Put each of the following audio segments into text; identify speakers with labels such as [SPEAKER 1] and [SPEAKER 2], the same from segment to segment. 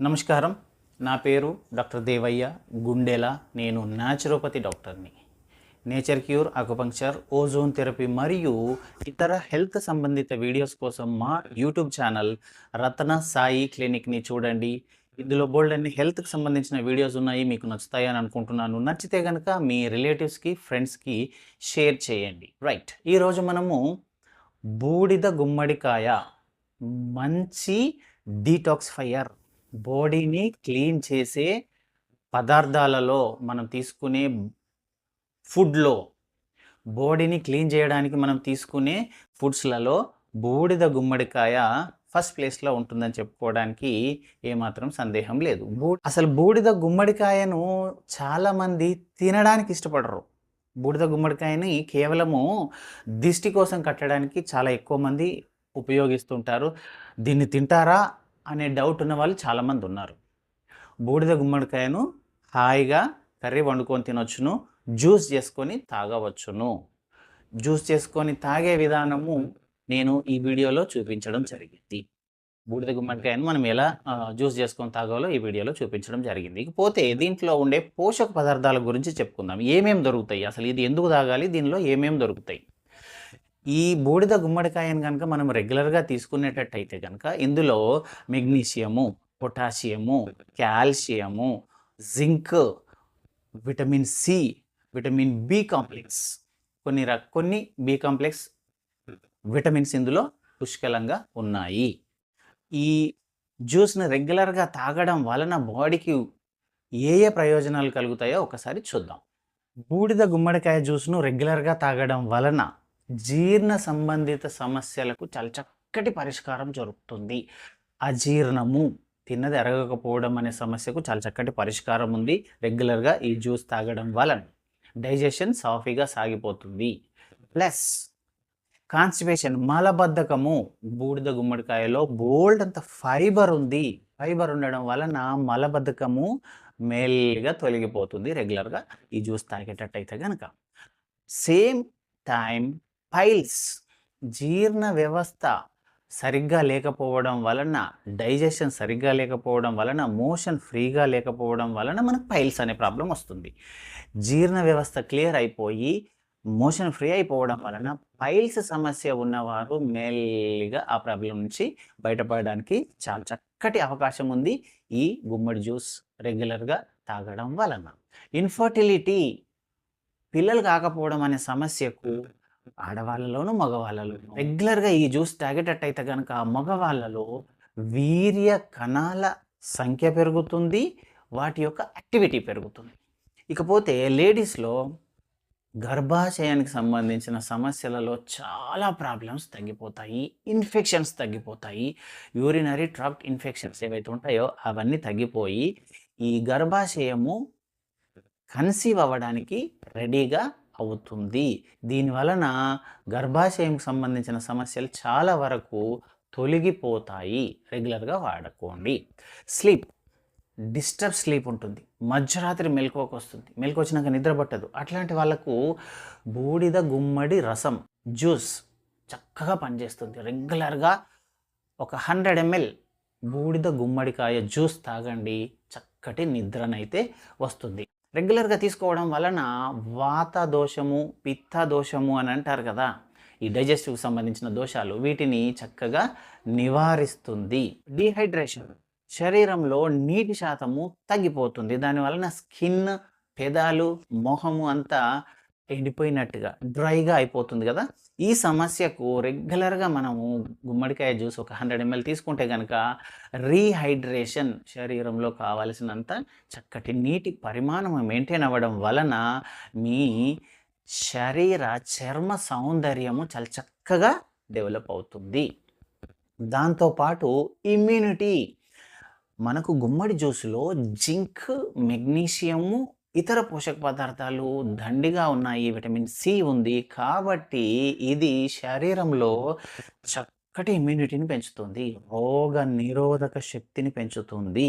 [SPEAKER 1] నమస్కారం. నా పేరు డాక్టర్ దేవయ్య గుండెల. నేను న్యాచురోపతి డాక్టర్ని. Nature cure acupuncture ozone therapy మరియు ఇతర హెల్త్ సంబంధిత వీడియోస్ కోసం మా యూట్యూబ్ ఛానల్ రత్న సాయి క్లినిక్ని చూడండి. ఇందులో బోల్డ్ అన్ని హెల్త్కి సంబంధించిన వీడియోస్ ఉన్నాయి. మీకు నచ్చుతాయని అనుకుంటున్నాను. నచ్చితే కనుక మీ రిలేటివ్స్కి ఫ్రెండ్స్కి షేర్ చేయండి. రైట్ ఈరోజు మనము బూడిద గుమ్మడికాయ మంచి డీటాక్సిఫైయర్ బాడీని క్లీన్ చేసే పదార్థాలలో మనం తీసుకునే ఫుడ్లో బాడీని క్లీన్ చేయడానికి మనం తీసుకునే ఫుడ్స్లలో బూడిద గుమ్మడికాయ ఫస్ట్ ప్లేస్లో ఉంటుందని చెప్పుకోవడానికి ఏమాత్రం సందేహం లేదు. బూ అసలు బూడిద గుమ్మడికాయను చాలామంది తినడానికి ఇష్టపడరు. బూడిద గుమ్మడికాయని కేవలము దిష్టి కోసం కట్టడానికి చాలా ఎక్కువ మంది ఉపయోగిస్తుంటారు. దీన్ని తింటారా? అనే డౌట్ ఉన్న వాళ్ళు చాలామంది ఉన్నారు. బూడిద గుమ్మడికాయను హాయిగా కర్రీ వండుకొని తినొచ్చును జ్యూస్ చేసుకొని తాగవచ్చును. జ్యూస్ చేసుకొని తాగే విధానము నేను ఈ వీడియోలో చూపించడం జరిగింది. బూడిద గుమ్మడికాయను మనం ఎలా జ్యూస్ చేసుకొని తాగాలో ఈ వీడియోలో చూపించడం జరిగింది. ఇకపోతే దీంట్లో ఉండే పోషక పదార్థాల గురించి చెప్పుకుందాం. ఏమేమి దొరుకుతాయి? అసలు ఇది ఎందుకు తాగాలి? దీనిలో ఏమేమి దొరుకుతాయి? ఈ బూడిద గుమ్మడికాయను కనుక మనం రెగ్యులర్గా తీసుకునేటట్టయితే కనుక ఇందులో magnesium potassium calcium zinc vitamin C vitamin B complex కొన్ని ర కొన్ని బి కాంప్లెక్స్ విటమిన్స్ ఇందులో పుష్కలంగా ఉన్నాయి. ఈ జ్యూస్ని రెగ్యులర్గా తాగడం వలన బాడీకి ఏ ఏ ప్రయోజనాలు కలుగుతాయో ఒకసారి చూద్దాం. బూడిద గుమ్మడికాయ జ్యూస్ను రెగ్యులర్గా తాగడం వలన జీర్ణ సంబంధిత సమస్యలకు చాలా చక్కటి పరిష్కారం జరుగుతుంది. అజీర్ణము తిన్నది అరగకపోవడం అనే సమస్యకు చాలా చక్కటి పరిష్కారం ఉంది. రెగ్యులర్గా ఈ జ్యూస్ తాగడం వలన డైజెషన్ సాఫీగా సాగిపోతుంది. ప్లస్ కాన్స్టిపేషన్ మలబద్ధకము. బూడిద గుమ్మడికాయలో బోల్డ్ అంత ఫైబర్ ఉంది. ఫైబర్ ఉండడం వలన మలబద్ధకము మెల్లిగా తొలగిపోతుంది. రెగ్యులర్గా ఈ జ్యూస్ తాగేటట్టయితే కనుక సేమ్ టైం పైల్స్ జీర్ణ వ్యవస్థ సరిగ్గా లేకపోవడం వలన డైజెషన్ సరిగ్గా లేకపోవడం వలన మోషన్ ఫ్రీగా లేకపోవడం వలన మనకు పైల్స్ అనే ప్రాబ్లం వస్తుంది. జీర్ణ వ్యవస్థ క్లియర్ అయిపోయి మోషన్ ఫ్రీ అయిపోవడం వలన పైల్స్ సమస్య ఉన్నవారు మెల్లిగా ఆ ప్రాబ్లం నుంచి బయటపడడానికి చాలా చక్కటి అవకాశం ఉంది. ఈ గుమ్మడి జ్యూస్ రెగ్యులర్గా తాగడం వలన. ఇన్ఫర్టిలిటీ పిల్లలు కాకపోవడం అనే సమస్యకు ఆడవాళ్ళలోను మగవాళ్ళలోను రెగ్యులర్గా ఈ జ్యూస్ తాగేటట్టయితే కనుక మగవాళ్ళలో వీర్య కణాల సంఖ్య పెరుగుతుంది వాటి యొక్క యాక్టివిటీ పెరుగుతుంది. ఇకపోతే లేడీస్లో గర్భాశయానికి సంబంధించిన సమస్యలలో చాలా ప్రాబ్లమ్స్ తగ్గిపోతాయి ఇన్ఫెక్షన్స్ తగ్గిపోతాయి యూరినరీ ట్రాక్ట్ ఇన్ఫెక్షన్స్ ఏవైతే ఉంటాయో అవన్నీ తగ్గిపోయి ఈ గర్భాశయము కన్సీవ్ అవ్వడానికి రెడీగా అవుతుంది. దీనివలన గర్భాశయంకి సంబంధించిన సమస్యలు చాలా వరకు తొలగిపోతాయి. రెగ్యులర్గా వాడుకోండి. స్లీప్. డిస్టర్బ్ స్లీప్ ఉంటుంది. మధ్యరాత్రి మెలకువకు వస్తుంది. మెలకు వచ్చినాక నిద్ర పట్టదు. అట్లాంటి వాళ్ళకు బూడిద గుమ్మడి రసం జ్యూస్ చక్కగా పనిచేస్తుంది. రెగ్యులర్గా ఒక హండ్రెడ్ ఎంఎల్ బూడిద గుమ్మడికాయ జ్యూస్ తాగండి. చక్కటి నిద్రనైతే వస్తుంది. రెగ్యులర్గా తీసుకోవడం వలన వాత దోషము పిత్త దోషము అని అంటారు కదా. ఈ డైజెస్టివ్కి సంబంధించిన దోషాలు వీటిని చక్కగా నివారిస్తుంది. డీహైడ్రేషన్ శరీరంలో నీటి శాతము తగ్గిపోతుంది. దానివలన స్కిన్ పెదాలు మొహము అంతా ఎండిపోయినట్టుగా డ్రైగా అయిపోతుంది కదా? ఈ సమస్యకు రెగ్యులర్గా మనము గుమ్మడికాయ జ్యూస్ ఒక హండ్రెడ్ ఎంఎల్ తీసుకుంటే కనుక రీహైడ్రేషన్ శరీరంలో కావలసినంత చక్కటి నీటి పరిమాణం మెయింటైన్ అవ్వడం వలన మీ శరీర చర్మ సౌందర్యము చాలా చక్కగా డెవలప్ అవుతుంది. దాంతోపాటు ఇమ్యూనిటీ. మనకు గుమ్మడి జ్యూస్లో జింక్ మెగ్నీషియము ఇతర పోషక పదార్థాలు దండిగా ఉన్నాయి విటమిన్ సి ఉంది కాబట్టి ఇది శరీరంలో చక్కటి ఇమ్యూనిటీని పెంచుతుంది రోగ నిరోధక శక్తిని పెంచుతుంది.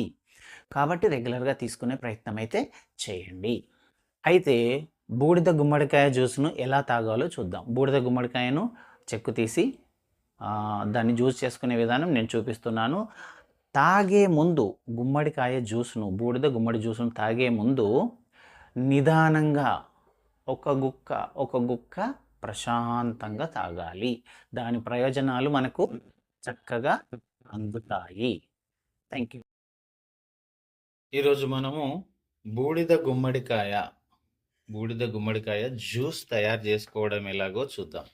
[SPEAKER 1] కాబట్టి రెగ్యులర్గా తీసుకునే ప్రయత్నం అయితే చేయండి. అయితే బూడిద గుమ్మడికాయ జ్యూస్ను ఎలా తాగాలో చూద్దాం. బూడిద గుమ్మడికాయను చెక్కు తీసి దాన్ని జ్యూస్ చేసుకునే విధానం నేను చూపిస్తున్నాను. తాగే ముందు గుమ్మడికాయ జ్యూస్ను బూడిద గుమ్మడి జ్యూస్ను తాగే ముందు నిదానంగా ఒక గుక్క ఒక గుక్క ప్రశాంతంగా తాగాలి. దాని ప్రయోజనాలు మనకు చక్కగా అందుతాయి. థ్యాంక్ యూ ఈరోజు మనము బూడిద గుమ్మడికాయ బూడిద గుమ్మడికాయ జ్యూస్ తయారు చేసుకోవడం ఎలాగో చూద్దాం.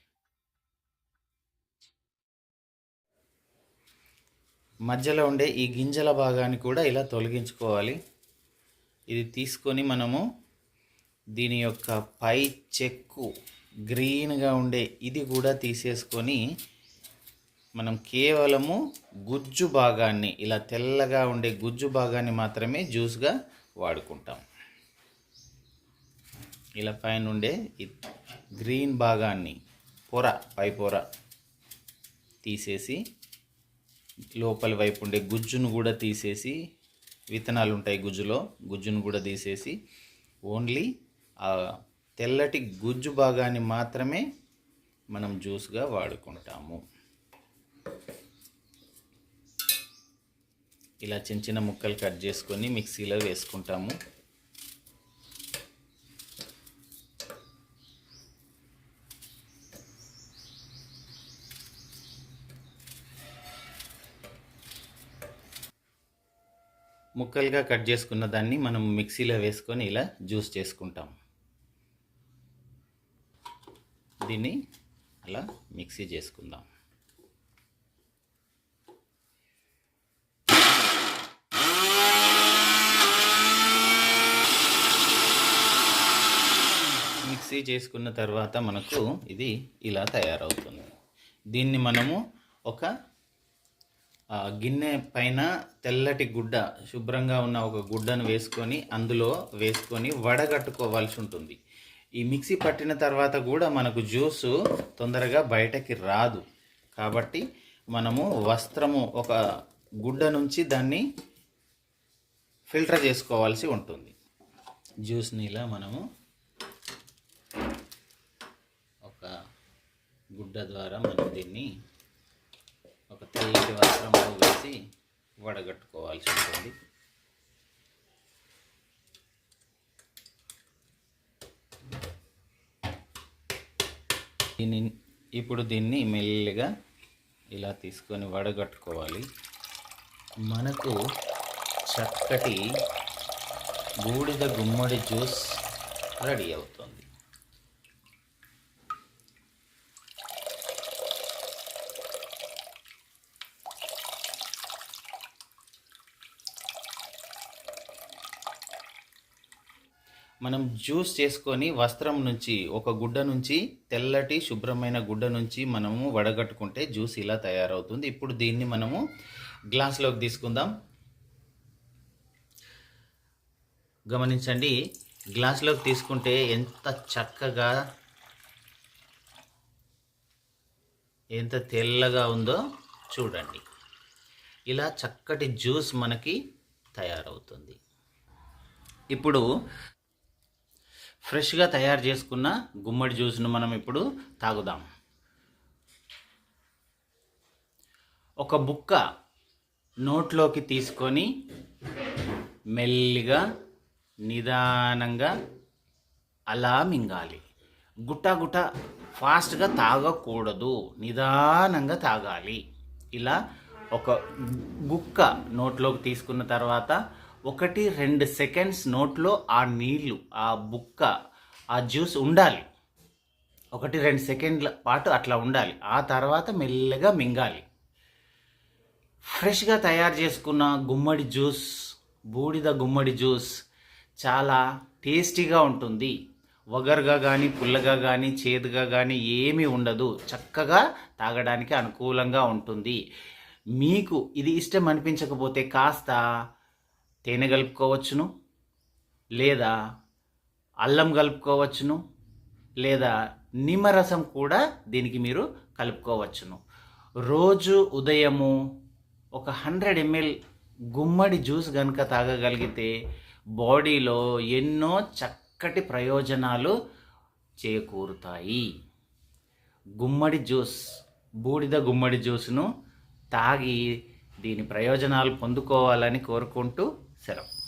[SPEAKER 1] మధ్యలో ఉండే ఈ గింజల భాగాన్ని కూడా ఇలా తొలగించుకోవాలి. ఇది తీసుకొని మనము దీని యొక్క పై చెక్కు గ్రీన్గా ఉండే ఇది కూడా తీసేసుకొని మనం కేవలము గుజ్జు భాగాన్ని ఇలా తెల్లగా ఉండే గుజ్జు భాగాన్ని మాత్రమే జ్యూస్గా వాడుకుంటాం. ఇలా పైన ఉండే గ్రీన్ భాగాన్ని పొర పై పొర తీసేసి లోపలి వైపు ఉండే గుజ్జును కూడా తీసేసి విత్తనాలు ఉంటాయి గుజ్జులో గుజ్జును కూడా తీసేసి ఓన్లీ ఆ తెల్లటి గుజ్జు భాగాన్ని మాత్రమే మనం జ్యూస్గా వాడుకుంటాము. ఇలా చిన్న చిన్న ముక్కలు కట్ చేసుకొని మిక్సీలో వేసుకుంటాము. ముక్కలుగా కట్ చేసుకున్న దాన్ని మనం మిక్సీలో వేసుకొని ఇలా జ్యూస్ చేసుకుంటాం దీన్ని అలా మిక్సీ చేసుకుందాం. మిక్సీ చేసుకున్న తర్వాత మనకు ఇది ఇలా తయారవుతుంది. దీన్ని మనము ఒక గిన్నె పైన తెల్లటి గుడ్డ శుభ్రంగా ఉన్న ఒక గుడ్డను వేసుకొని అందులో వేసుకొని వడగట్టుకోవాల్సి ఉంటుంది. ఈ మిక్సీ పట్టిన తర్వాత కూడా మనకు జ్యూసు తొందరగా బయటకి రాదు. కాబట్టి మనము వస్త్రము ఒక గుడ్డ నుంచి దాన్ని ఫిల్టర్ చేసుకోవాల్సి ఉంటుంది. జ్యూస్ని ఇలా మనము ఒక గుడ్డ ద్వారా మనం దీన్ని ఒక తెల్లటి వస్త్రంలో వేసి వడగట్టుకోవాల్సి ఉంటుంది. దీని ఇప్పుడు దీన్ని మెల్లిగా ఇలా తీసుకొని వడగట్టుకోవాలి. మనకు చక్కటి బూడిద గుమ్మడి జ్యూస్ రెడీ అవుతుంది. మనం జ్యూస్ చేసుకొని వస్త్రం నుంచి ఒక గుడ్డ నుంచి తెల్లటి శుభ్రమైన గుడ్డ నుంచి మనము వడగట్టుకుంటే జ్యూస్ ఇలా తయారవుతుంది. ఇప్పుడు దీన్ని మనము గ్లాస్లోకి తీసుకుందాం. గమనించండి గ్లాస్లోకి తీసుకుంటే ఎంత చక్కగా ఎంత తెల్లగా ఉందో చూడండి. ఇలా చక్కటి జ్యూస్ మనకి తయారవుతుంది. ఇప్పుడు ఫ్రెష్గా తయారు చేసుకున్న గుమ్మడి జ్యూస్ను మనం ఇప్పుడు తాగుదాం. ఒక బుక్క నోట్లోకి తీసుకొని మెల్లిగా నిదానంగా అలా మింగాలి. గుట్ట గుట్ట ఫాస్ట్గా తాగకూడదు. నిదానంగా తాగాలి. ఇలా ఒక గుక్క నోట్లోకి తీసుకున్న తర్వాత ఒకటి రెండు సెకండ్స్ నోట్లో ఆ నీళ్ళు ఆ బుక్క ఆ జ్యూస్ ఉండాలి. ఒకటి రెండు సెకండ్ల పాటు అట్లా ఉండాలి. ఆ తర్వాత మెల్లగా మింగాలి. ఫ్రెష్గా తయారు చేసుకున్న గుమ్మడి జ్యూస్ బూడిద గుమ్మడి జ్యూస్ చాలా టేస్టీగా ఉంటుంది. వగరుగా కానీ పుల్లగా కానీ చేదుగా కానీ ఏమీ ఉండదు. చక్కగా తాగడానికి అనుకూలంగా ఉంటుంది. మీకు ఇది ఇష్టం అనిపించకపోతే కాస్త తేనె కలుపుకోవచ్చును లేదా అల్లం కలుపుకోవచ్చును లేదా నిమ్మరసం కూడా దీనికి మీరు కలుపుకోవచ్చును. రోజు ఉదయము ఒక హండ్రెడ్ ఎంఎల్ గుమ్మడి జ్యూస్ కనుక తాగగలిగితే బాడీలో ఎన్నో చక్కటి ప్రయోజనాలు చేకూరుతాయి. గుమ్మడి జ్యూస్ బూడిద గుమ్మడి జ్యూస్ను తాగి దీని ప్రయోజనాలు పొందుకోవాలని కోరుకుంటూ C'est là.